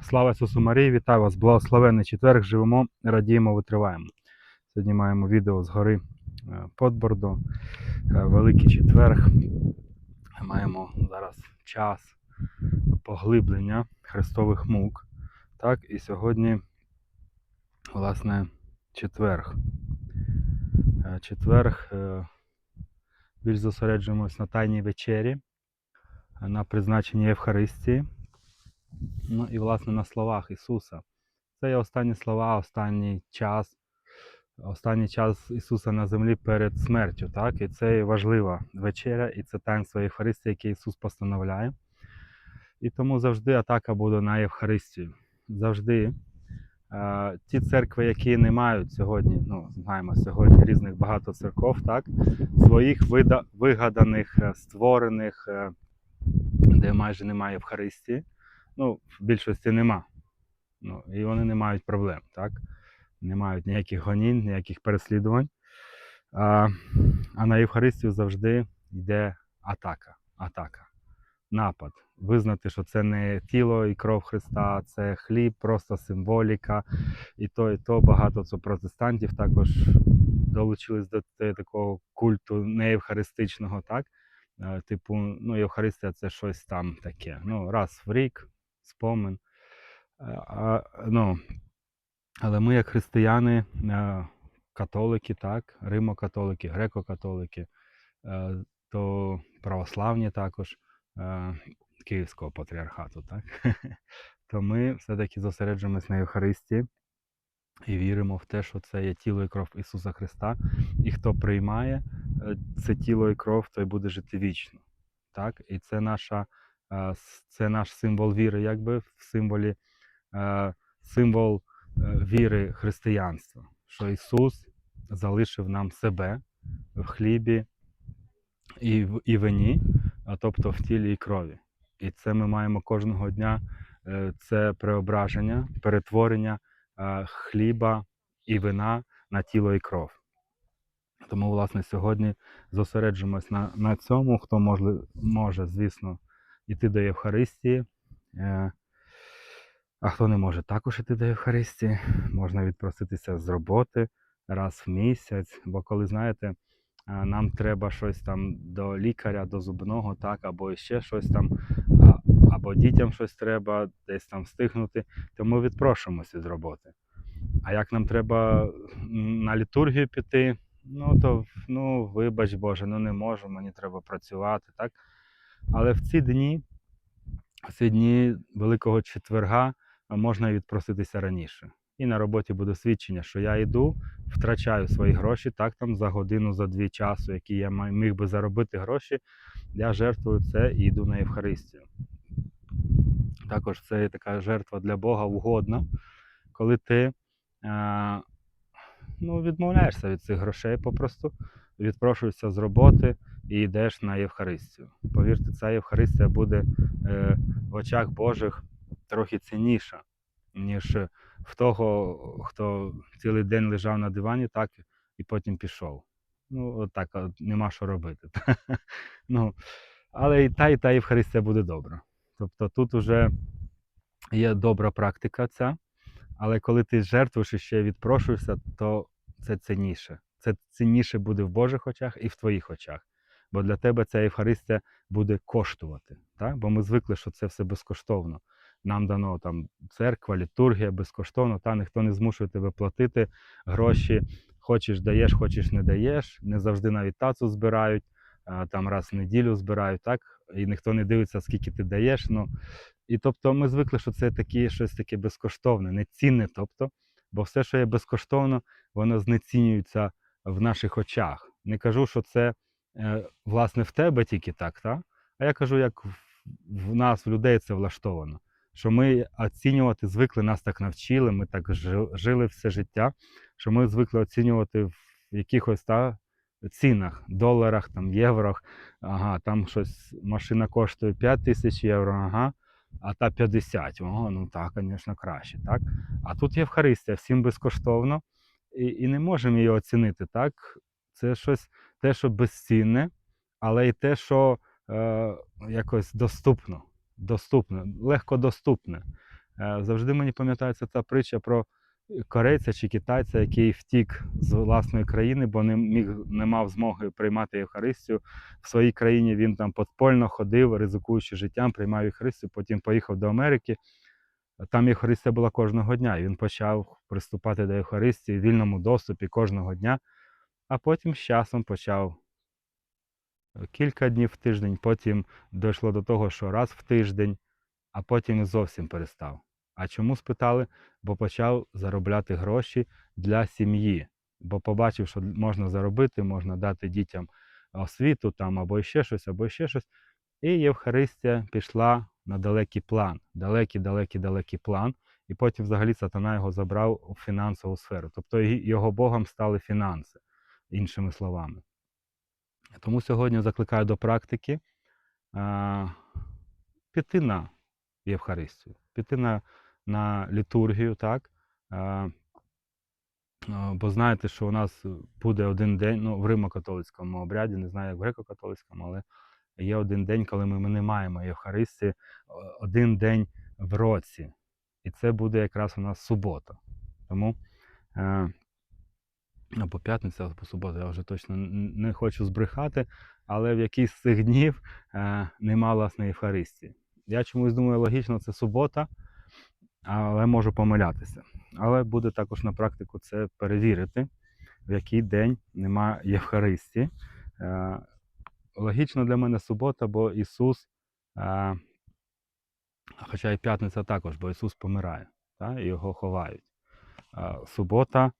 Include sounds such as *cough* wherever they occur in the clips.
Слава Ісусу Марії, вітаю вас! Благословенний четверг, живемо, радіємо, витриваємо. Сьогодні маємо відео з гори е, Подбордо, е, Великий четверг. Маємо зараз час поглиблення Христових мук. Так, і сьогодні, власне, четверг. Е, Четверг більш зосереджуємось на Тайній вечері, на призначенні Євхаристії. Ну і власне на словах Ісуса. Це є останні слова, останній час, останній час Ісуса на землі перед смертю. Так? І це важлива вечеря, і це таїнство Євхаристії, яке Ісус постановляє. І тому завжди атака буде на Євхаристію. Завжди. Е, ті церкви, які не мають сьогодні, ну, знаємо, сьогодні різних багато церков, так, своїх вида, вигаданих, е, створених, е, де майже немає Євхаристії, ну, в більшості нема. Ну, і вони не мають проблем, так? Не мають ніяких гонінь, ніяких переслідувань. А, а на Євхаристію завжди йде атака. атака, напад. Визнати, що це не тіло і кров Христа, це хліб, просто символіка. І то, і то багато протестантів також долучились до такого культу неєвхаристичного, так? Е, Типу, ну, Євхаристія це щось там таке. Ну, раз в рік, спомин. Е, А, ну, але ми, як християни, е, католики, так, римо-католики, греко-католики, е, то православні також Київського патріархату, так, *laughs* то ми все-таки зосереджуємось на Євхаристії і віримо в те, що це є тіло і кров Ісуса Христа. І хто приймає це тіло і кров, той буде жити вічно. Так? І це, наша, це наш символ віри, якби в символі, символ е, віри християнства, що Ісус залишив нам себе в хлібі і, в- і вині, а тобто в тілі і крові. І це ми маємо кожного дня. е, Це преображення, перетворення хліба і вина на тіло і кров. Тому, власне, сьогодні зосереджуємось на, на цьому, хто може, може, звісно, йти до Євхаристії. Е, а хто не може також іти до Євхаристії, можна відпроситися з роботи раз в місяць. Бо коли знаєте, нам треба щось там до лікаря, до зубного, так, або ще щось там, або дітям щось треба, десь там встигнути, то ми відпрошуємося з роботи. А як нам треба на літургію піти, ну то ну, вибач Боже, ну не можу, мені треба працювати. так. Але в ці дні, в ці дні Великого четверга можна відпроситися раніше. І на роботі буде свідчення, що я йду, втрачаю свої гроші, так там за годину, за дві часу, які я міг би заробити гроші, я жертвую це і йду на Євхаристію. Також це така жертва для Бога угодна, коли ти е, ну, відмовляєшся від цих грошей попросту, відпрошуєшся з роботи і йдеш на Євхаристію. Повірте, ця Євхаристія буде е, в очах Божих трохи цінніша, ніж в того, хто цілий день лежав на дивані, так і потім пішов. Ну, от так, от нема що робити. *laughs* ну, але і та, і та Євхаристія буде добра. Тобто тут вже є добра практика ця, але коли ти жертвуєш і ще відпрошуєшся, то це цінніше. Це цінніше буде в Божих очах і в твоїх очах. Бо для тебе ця Євхаристія буде коштувати. Так? Бо ми звикли, що це все безкоштовно. Нам дано там церква, літургія безкоштовно, та ніхто не змушує тебе платити гроші. Хочеш даєш, хочеш не даєш. Не завжди навіть тацу збирають, там раз в неділю збирають, так? І ніхто не дивиться, скільки ти даєш. Ну, і тобто ми звикли, що це такі, щось таке безкоштовне, нецінне. Тобто, бо все, що є безкоштовно, воно знецінюється в наших очах. Не кажу, що це власне в тебе тільки так, та? а я кажу, як в, в нас, в людей, це влаштовано. Що ми оцінювати звикли, нас так навчили, ми так жили все життя, що ми звикли оцінювати в якихось та, цінах, доларах, там, єврох. Ага, там щось машина коштує 5 тисяч євро, ага, а та 50. Ого, ну так, звісно, краще. Так? А тут Євхаристія, всім безкоштовно, і, і не можемо її оцінити. Так? Це щось те, що безцінне, але й те, що е, якось доступно. доступне, легкодоступне. Е, Завжди мені пам'ятається ця притча про корейця чи китайця, який втік з власної країни, бо не міг не мав змоги приймати Євхаристію. В своїй країні він там подпольно ходив, ризикуючи життям, приймав Євхаристію, потім поїхав до Америки. Там Євхаристія була кожного дня. І він почав приступати до Євхаристії в вільному доступі кожного дня, а потім з часом почав е, кілька днів в тиждень, потім дійшло до того, що раз в тиждень, а потім зовсім перестав. А чому спитали? Бо почав заробляти гроші для сім'ї. Бо побачив, що можна заробити, можна дати дітям освіту там або ще щось, або ще щось. І Євхаристія пішла на далекий план, далекий, далекий, далекий план. І потім взагалі сатана його забрав у фінансову сферу. Тобто його Богом стали фінанси, іншими словами. Тому сьогодні закликаю до практики а, піти на Євхаристію, піти на, на літургію, так? А, бо знаєте, що у нас буде один день, ну, в Римо-католицькому обряді, не знаю, як в греко-католицькому, але є один день, коли ми не маємо Євхаристії, один день в році. І це буде якраз у нас субота. Тому е, або п'ятниця, або субота, я вже точно не хочу збрехати, але в якийсь з цих днів е, нема власне Євхаристії. Я чомусь думаю, логічно, це субота, але можу помилятися. Але буде також на практику це перевірити, в який день нема Євхаристії. Е, логічно для мене субота, бо Ісус, е, хоча і п'ятниця також, бо Ісус помирає, та, і його ховають. Е, субота,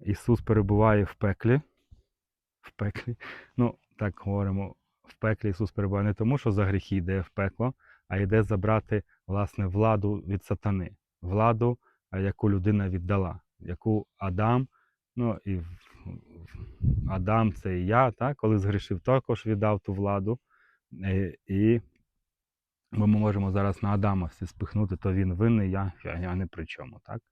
Ісус перебуває в пеклі. В пеклі. Ну, так говоримо, в пеклі Ісус перебуває не тому, що за гріхи йде в пекло, а йде забрати власне владу від сатани. Владу, е, яку людина віддала, яку Адам, ну і Адам це і я, так, коли згрішив, також віддав ту владу. Е, І ми можемо зараз на Адама всі спихнути, то він винний, я, я, я не при чому, так?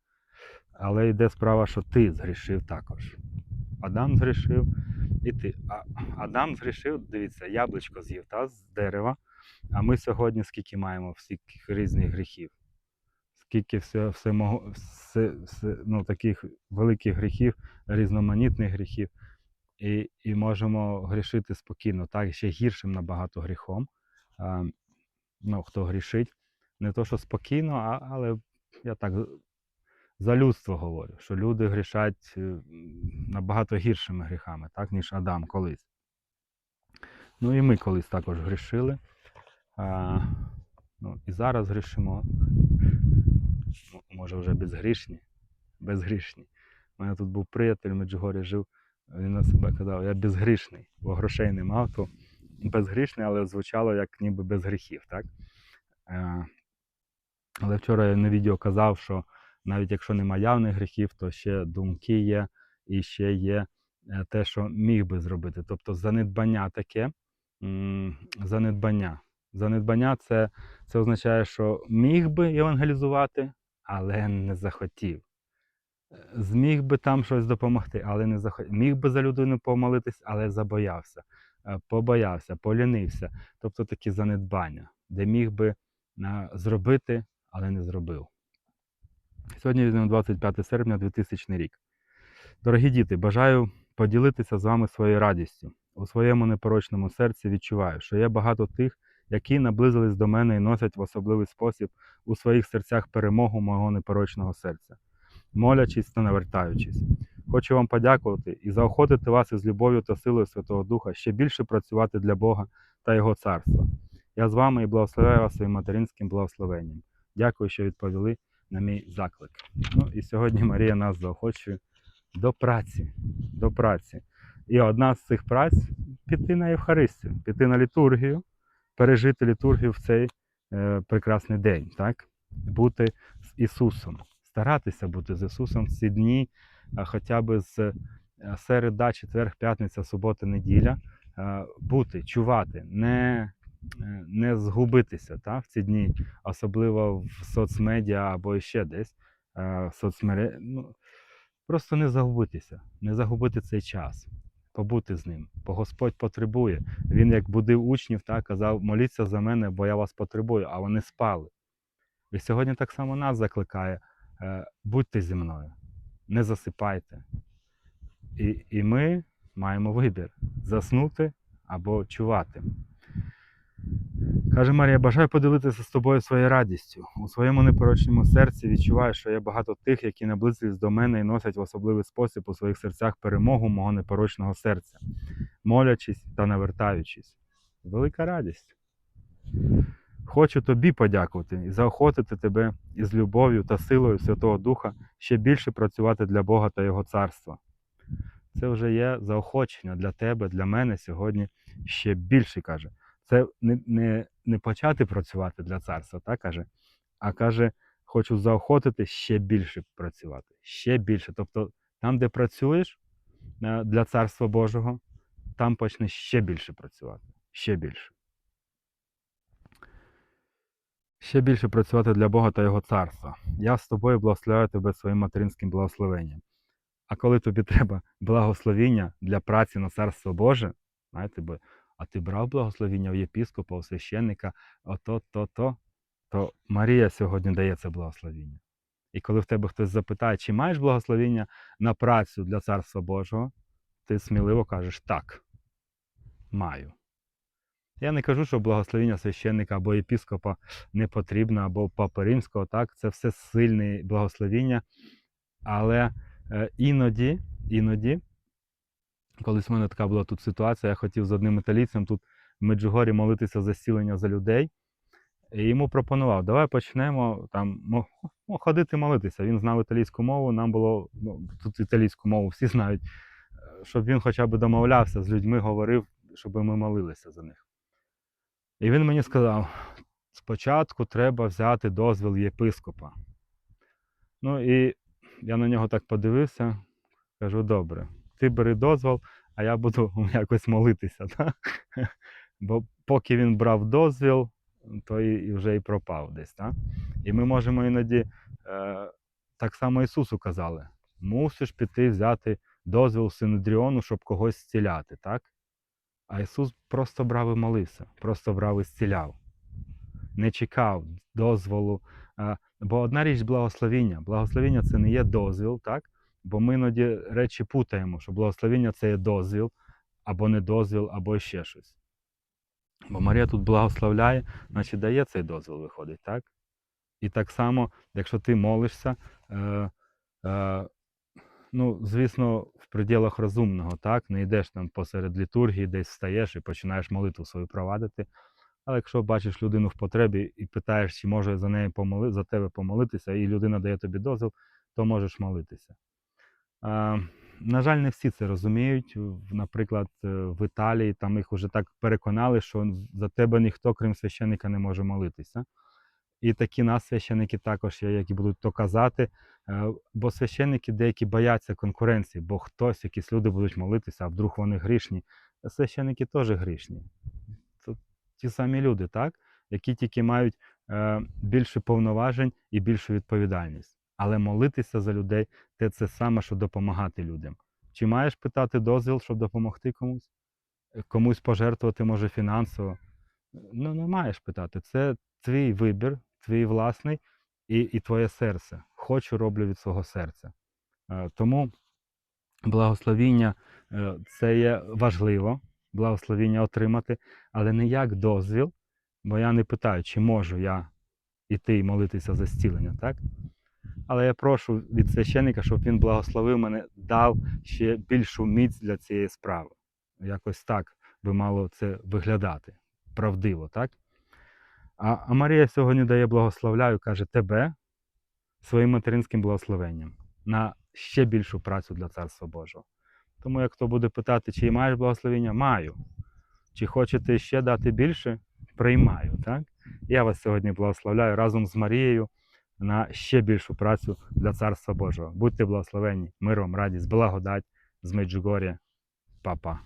Але йде справа, що ти згрішив також. Адам згрішив, і ти. А Адам згрішив, дивіться, яблучко з'їв та, з дерева. А ми сьогодні скільки маємо всіх різних гріхів? Скільки все, все, все, все, ну, таких великих гріхів, різноманітних гріхів. І, і можемо грішити спокійно, так, ще гіршим набагато гріхом. А, ну, хто грішить, не то, що спокійно, а, але я так за людство говорю, що люди грішать е, набагато гіршими гріхами, так, ніж Адам колись. Ну і ми колись також грішили. А, ну, і зараз грішимо. Може, вже безгрішні. Безгрішні. У мене тут був приятель в Меджугорі жив, він на себе казав, я безгрішний, бо грошей не мав, то безгрішний, але звучало як ніби без гріхів. Так? Е, але вчора я на відео казав, що навіть якщо немає явних гріхів, то ще думки є, і ще є е, те, що міг би зробити. Тобто занедбання таке, занедбання. Занедбання це, це означає, що міг би євангелізувати, але не захотів. Е, Зміг би там щось допомогти, але не захотів. Міг би за людину помолитись, але забоявся, Е, побоявся, полінився. Тобто такі занедбання, де міг би зробити, але не зробив. Сьогодні візьмемо 25 серпня 2000 рік. Дорогі діти, бажаю поділитися з вами своєю радістю. У своєму непорочному серці відчуваю, що є багато тих, які наблизились до мене і носять в особливий спосіб у своїх серцях перемогу мого непорочного серця, молячись та навертаючись. Хочу вам подякувати і заохотити вас із любов'ю та силою Святого Духа ще більше працювати для Бога та Його царства. Я з вами і благословляю вас своїм материнським благословенням. Дякую, що відповіли на мій заклик. Ну і сьогодні Марія нас заохочує до праці. До праці. І одна з цих праць піти на Євхаристію, піти на літургію, пережити літургію в цей е, прекрасний день, так? бути з Ісусом, старатися бути з Ісусом в ці дні, а хоча б з е, середа, четвер, п'ятниця, субота, неділя, е, бути, чувати, не, не згубитися та, в ці дні, особливо в соцмедіа або ще десь. е, соцмере... ну, Просто не загубитися, не загубити цей час. побути з ним, бо Господь потребує. Він, як будив учнів, так, казав, моліться за мене, бо я вас потребую, а вони спали. І сьогодні так само нас закликає: е, будьте зі мною, не засипайте. І, і ми маємо вибір заснути або чувати. Каже Марія, бажаю поділитися з тобою своєю радістю. У своєму непорочному серці відчуваю, що є багато тих, які наблизились до мене і носять в особливий спосіб у своїх серцях перемогу мого непорочного серця, молячись та навертаючись. Велика радість. Хочу тобі подякувати і заохотити тебе із любов'ю та силою Святого Духа ще більше працювати для Бога та Його царства. Це вже є заохочення для тебе, для мене сьогодні ще більше каже. Це не, не, не почати працювати для царства, так каже, а каже, хочу заохотити ще більше працювати, ще більше. Тобто там, де працюєш е, для царства Божого, там почнеш ще більше працювати, ще більше. Ще більше працювати для Бога та Його царства. Я з тобою благословляю тебе своїм материнським благословенням. А коли тобі треба благословіння для праці на царство Боже, знаєте, бо, а ти брав благословіння у єпіскопа, у священника, ото, то, то, то Марія сьогодні дає це благословіння. І коли в тебе хтось запитає, чи маєш благословіння на працю для царства Божого, ти сміливо кажеш так, маю. Я не кажу, що благословіння священника або єпіскопа не потрібно, або папи римського, так, це все сильне благословіння. Але е, іноді, іноді, колись в мене така була тут ситуація, я хотів з одним італійцем тут в Меджугорі молитися за зцілення за людей. І йому пропонував, давай почнемо там мо- ну, ходити молитися. Він знав італійську мову, нам було ну, тут італійську мову всі знають, е, щоб він хоча б домовлявся з людьми, говорив, щоб ми молилися за них. І він мені сказав: спочатку треба взяти дозвіл єпископа. Ну і я на нього так подивився, кажу: добре, ти бери дозвіл, а я буду *laughs* якось молитися. *laughs* Да? Бо поки він брав дозвіл, то і, вже і пропав десь. Да? І ми можемо іноді, е, так само Ісусу казали, мусиш піти взяти дозвіл Синедріону, щоб когось зціляти, так? А Ісус просто брав і молився, просто брав і зціляв. Не чекав дозволу. Бо одна річ благословіння. Благословіння це не є дозвіл, так? Бо ми іноді речі путаємо, що благословіння це є дозвіл, або не дозвіл, або ще щось. Бо Марія тут благословляє, значить дає цей дозвіл, виходить, так? І так само, якщо ти молишся, е, е, ну, звісно, в пределах розумного, так, не йдеш там посеред літургії, десь встаєш і починаєш молитву свою провадити. Але якщо бачиш людину в потребі і питаєш, чи може за неї помоли, за тебе помолитися, і людина дає тобі дозвіл, то можеш молитися. На жаль, не всі це розуміють. Наприклад, е, в Італії там їх вже так переконали, що за тебе ніхто, крім священника, не може молитися. І такі нас священники також є, які будуть то казати. Е, Бо священники деякі бояться конкуренції, бо хтось, якісь люди будуть молитися, а вдруг вони грішні. Священники теж грішні. Це ті самі люди, так? які тільки мають е, більше повноважень і більшу відповідальність. Але молитися за людей це саме, що допомагати людям. Чи маєш питати дозвіл, щоб допомогти комусь? Е, Комусь пожертвувати може фінансово? Ну, не маєш питати. Це твій вибір, твій власний і, і твоє серце. Хочу, роблю від свого серця. Е, Тому благословіння е, це є важливо, благословіння отримати, але не як дозвіл, бо я не питаю, чи можу я іти і молитися за зцілення, так? Але я прошу від священника, щоб він благословив мене, дав ще більшу міць для цієї справи. Якось так би мало це виглядати правдиво, так? А, а Марія сьогодні дає благословляю, каже тебе своїм материнським благословенням на ще більшу працю для Царства Божого. Тому як хто буде питати, чи маєш благословення, маю. Чи хочете ще дати більше, приймаю. Так? Я вас сьогодні благословляю разом з Марією на ще більшу працю для Царства Божого. Будьте благословені, миром, радість, благодать з Меджугор'я. Па-па.